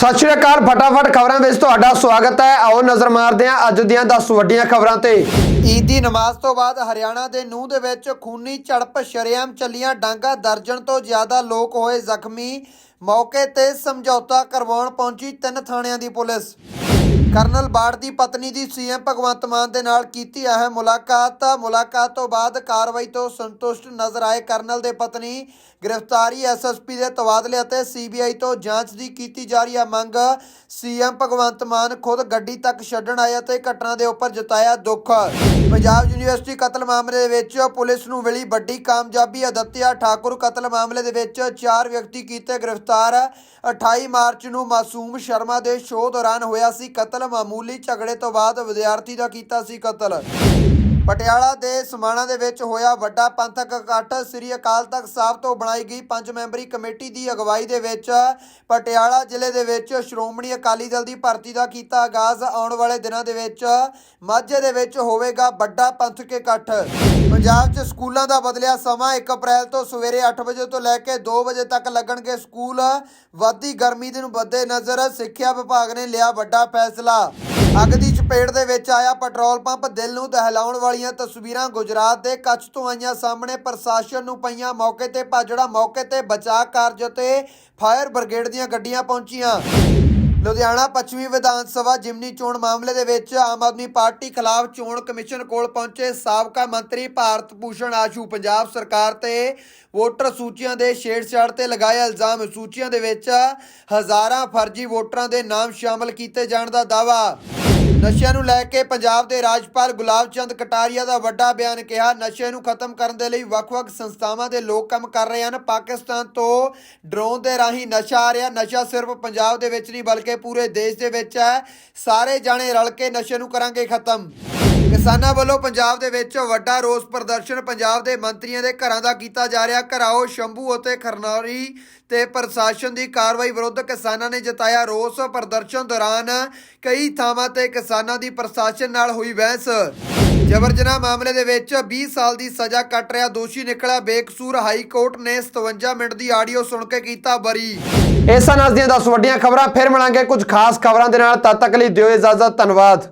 ਸਤਿ ਸ਼੍ਰੀ ਅਕਾਲ, ਫਟਾਫਟ ਖਬਰਾਂ ਵਿੱਚ ਤੁਹਾਡਾ ਸਵਾਗਤ ਹੈ। ਆਓ ਨਜ਼ਰ ਮਾਰਦੇ ਹਾਂ ਅੱਜ ਦੀਆਂ 10 ਵੱਡੀਆਂ ਖਬਰਾਂ ਤੇ। ਈਦ ਦੀ ਨਮਾਜ਼ ਤੋਂ ਬਾਅਦ ਹਰਿਆਣਾ ਦੇ ਨੂਹ ਦੇ ਵਿੱਚ ਖੂਨੀ ਝੜਪ, ਸ਼ਰੇਆਮ ਚੱਲੀਆਂ ਡਾਂਗਾ ਦਰਜਨ ਤੋਂ ਜ਼ਿਆਦਾ ਲੋਕ ਹੋਏ ਜ਼ਖਮੀ। ਮੌਕੇ ਤੇ ਸਮਝੌਤਾ ਕਰਵਾਉਣ ਪਹੁੰਚੀ ਤਿੰਨ ਥਾਣਿਆਂ ਦੀ ਪੁਲਿਸ। ਕਰਨਲ ਬਾੜ ਦੀ ਪਤਨੀ ਦੀ ਸੀਐਮ ਭਗਵੰਤ ਮਾਨ ਦੇ ਨਾਲ ਕੀਤੀ ਅਹਿਮ ਮੁਲਾਕਾਤ। ਮੁਲਾਕਾਤ ਤੋਂ ਬਾਅਦ ਕਾਰਵਾਈ ਤੋਂ ਸੰਤੁਸ਼ਟ ਨਜ਼ਰ ਆਏ ਕਰਨਲ ਦੇ ਪਤਨੀ, ਗ੍ਰਿਫਤਾਰੀ ਐਸਐਸਪੀ ਦੇ ਤਬਾਦਲੇ ਅਤੇ ਸੀਬੀਆਈ ਤੋਂ ਜਾਂਚ ਦੀ ਕੀਤੀ ਜਾ ਰਹੀ ਹੈ ਮੰਗ। ਸੀਐਮ ਭਗਵੰਤ ਮਾਨ ਖੁਦ ਗੱਡੀ ਤੱਕ ਛੱਡਣ ਆਏ ਅਤੇ ਘਟਨਾ ਦੇ ਉੱਪਰ ਜਤਾਇਆ ਦੁੱਖ। ਪੰਜਾਬ ਯੂਨੀਵਰਸਿਟੀ ਕਤਲ ਮਾਮਲੇ ਦੇ ਵਿੱਚ ਪੁਲਿਸ ਨੂੰ ਮਿਲੀ ਵੱਡੀ ਕਾਮਯਾਬੀ। ਅਦਤਿਆ ਠਾਕੁਰ ਕਤਲ ਮਾਮਲੇ ਦੇ ਵਿੱਚ ਚਾਰ ਵਿਅਕਤੀ ਕੀਤੇ ਗ੍ਰਿਫਤਾਰ। 28 ਮਾਰਚ ਨੂੰ ਮਾਸੂਮ ਸ਼ਰਮਾ ਦੇ ਸ਼ੋਅ ਦੌਰਾਨ ਹੋਇਆ ਸੀ ਕਤਲ। ਮਾਮੂਲੀ ਝਗੜੇ ਤੋਂ ਬਾਅਦ ਵਿਦਿਆਰਥੀ ਦਾ ਕੀਤਾ ਸੀ ਕਤਲ। ਪਟਿਆਲਾ ਦੇ ਸਮਾਣਾ ਦੇ ਵਿੱਚ ਹੋਇਆ ਵੱਡਾ ਪੰਥਕ ਇਕੱਠ। ਸ੍ਰੀ ਅਕਾਲ ਤਖਤ ਸਾਹਿਬ ਤੋਂ ਬਣਾਈ ਗਈ ਪੰਜ ਮੈਂਬਰੀ ਕਮੇਟੀ ਦੀ ਅਗਵਾਈ ਦੇ ਵਿੱਚ ਪਟਿਆਲਾ ਜ਼ਿਲ੍ਹੇ ਦੇ ਵਿੱਚ ਸ਼੍ਰੋਮਣੀ ਅਕਾਲੀ ਦਲ ਦੀ ਭਰਤੀ ਦਾ ਕੀਤਾ ਆਗਾਜ਼। ਆਉਣ ਵਾਲੇ ਦਿਨਾਂ ਦੇ ਵਿੱਚ ਮਾਝੇ ਦੇ ਵਿੱਚ ਹੋਵੇਗਾ ਵੱਡਾ ਪੰਥਕ ਇਕੱਠ। ਪੰਜਾਬ 'ਚ ਸਕੂਲਾਂ ਦਾ ਬਦਲਿਆ ਸਮਾਂ 1 ਅਪ੍ਰੈਲ ਤੋਂ ਸਵੇਰੇ 8 ਵਜੇ ਤੋਂ ਲੈ ਕੇ 2 ਵਜੇ ਤੱਕ ਲੱਗਣਗੇ ਸਕੂਲ। ਵੱਧਦੀ ਗਰਮੀ ਦੇ ਨੂੰ ਬੱਦੇ ਨਜ਼ਰ ਸਿੱਖਿਆ ਵਿਭਾਗ ਨੇ ਲਿਆ ਵੱਡਾ ਫੈਸਲਾ। ਅੱਗ ਦੀ ਚਪੇਟ ਦੇ ਵਿੱਚ ਆਇਆ ਪੈਟਰੋਲ ਪੰਪ, ਦਿਲ ਨੂੰ ਦਹਿਲਾਉਣ ਵਾਲੀਆਂ ਤਸਵੀਰਾਂ ਗੁਜਰਾਤ ਦੇ ਕੱਛ ਤੋਂ ਆਈਆਂ ਸਾਹਮਣੇ ਪ੍ਰਸ਼ਾਸਨ ਨੂੰ ਪਈਆਂ ਮੌਕੇ ਤੇ ਭਾਜੜਾ ਮੌਕੇ ਤੇ ਬਚਾਅ ਕਾਰਜ ਤੇ ਫਾਇਰ ਬ੍ਰਿਗੇਡ ਦੀਆਂ ਗੱਡੀਆਂ ਪਹੁੰਚੀਆਂ। ਲੁਧਿਆਣਾ ਪੱਛਮੀ ਵਿਧਾਨ ਸਭਾ ਜਿਮਨੀ ਚੋਣ ਮਾਮਲੇ ਦੇ ਵਿੱਚ ਆਮ ਆਦਮੀ ਪਾਰਟੀ ਖਿਲਾਫ ਚੋਣ ਕਮਿਸ਼ਨ ਕੋਲ ਪਹੁੰਚੇ ਸਾਬਕਾ ਮੰਤਰੀ ਭਾਰਤ ਭੂਸ਼ਣ ਆਸ਼ੂ। ਪੰਜਾਬ ਸਰਕਾਰ ਤੇ ਵੋਟਰ ਸੂਚੀਆਂ ਦੇ ਛੇੜਛਾੜ ਤੇ ਲਗਾਏ ਇਲਜ਼ਾਮ। ਸੂਚੀਆਂ ਦੇ ਵਿੱਚ ਹਜ਼ਾਰਾਂ ਫਰਜ਼ੀ ਵੋਟਰਾਂ ਦੇ ਨਾਮ ਸ਼ਾਮਲ ਕੀਤੇ ਜਾਣ ਦਾ ਦਾਅਵਾ। ਨਸ਼ਿਆਂ ਨੂੰ ਲੈ ਕੇ ਪੰਜਾਬ ਦੇ ਰਾਜਪਾਲ ਗੁਲਾਬ ਚੰਦ ਕਟਾਰੀਆ ਦਾ ਵੱਡਾ ਬਿਆਨ ਕਿਹਾ, ਨਸ਼ੇ ਨੂੰ ਖਤਮ ਕਰਨ ਦੇ ਲਈ ਵੱਖ-ਵੱਖ ਸੰਸਥਾਵਾਂ ਦੇ ਲੋਕ ਕੰਮ ਕਰ ਰਹੇ ਹਨ। ਪਾਕਿਸਤਾਨ ਤੋਂ ਡਰੋਨ ਦੇ ਰਾਹੀਂ ਨਸ਼ਾ ਆ ਰਿਹਾ। ਨਸ਼ਾ ਸਿਰਫ ਪੰਜਾਬ ਦੇ ਵਿੱਚ ਨਹੀਂ, ਬਲਕਿ ਪੂਰੇ ਦੇਸ਼ ਦੇ ਵਿੱਚ ਹੈ। ਸਾਰੇ ਜਾਣੇ ਰਲ ਕੇ ਨਸ਼ੇ ਨੂੰ ਕਰਾਂਗੇ ਖਤਮ। ਕਿਸਾਨਾਂ ਵੱਲੋਂ ਪੰਜਾਬ ਦੇ ਵਿੱਚ ਵੱਡਾ ਰੋਸ ਪ੍ਰਦਰਸ਼ਨ ਪੰਜਾਬ ਦੇ ਮੰਤਰੀਆਂ ਦੇ ਘਰਾਂ ਦਾ ਕੀਤਾ ਜਾ ਰਿਹਾ। ਘਰਾਓ, ਸ਼ੰਭੂ ਅਤੇ ਖਰਨੌਰੀ ਤੇ ਪ੍ਰਸ਼ਾਸਨ ਦੀ ਕਾਰਵਾਈ ਵਿਰੁੱਧ ਕਿਸਾਨਾਂ ਨੇ ਜਤਾਇਆ ਰੋਸ ਪ੍ਰਦਰਸ਼ਨ ਦੌਰਾਨ ਕਈ ਥਾਵਾਂ ਤੇ ਕਿਸਾਨਾਂ ਦੀ ਪ੍ਰਸ਼ਾਸਨ ਨਾਲ ਹੋਈ ਬਹਿਸ। ਜਬਰ ਜਨਾਹ ਮਾਮਲੇ ਦੇ ਵਿੱਚ 20 ਸਾਲ ਦੀ ਸਜ਼ਾ ਕੱਟ ਰਿਹਾ ਦੋਸ਼ੀ ਨਿਕਲਿਆ ਬੇਕਸੂਰ। ਹਾਈ ਕੋਰਟ ਨੇ 57 ਮਿੰਟ ਦੀ ਆਡੀਓ ਸੁਣ ਕੇ ਕੀਤਾ ਬਰੀ। ਇਹ ਸਨ ਅੱਜ ਦੀਆਂ 10 ਵੱਡੀਆਂ ਖਬਰਾਂ, ਫਿਰ ਮਿਲਾਂਗੇ ਕੁਝ ਖਾਸ ਖਬਰਾਂ ਦੇ ਨਾਲ। ਤਦ ਤੱਕ ਲਈ ਦਿਓ ਇਜਾਜ਼ਤ, ਧੰਨਵਾਦ।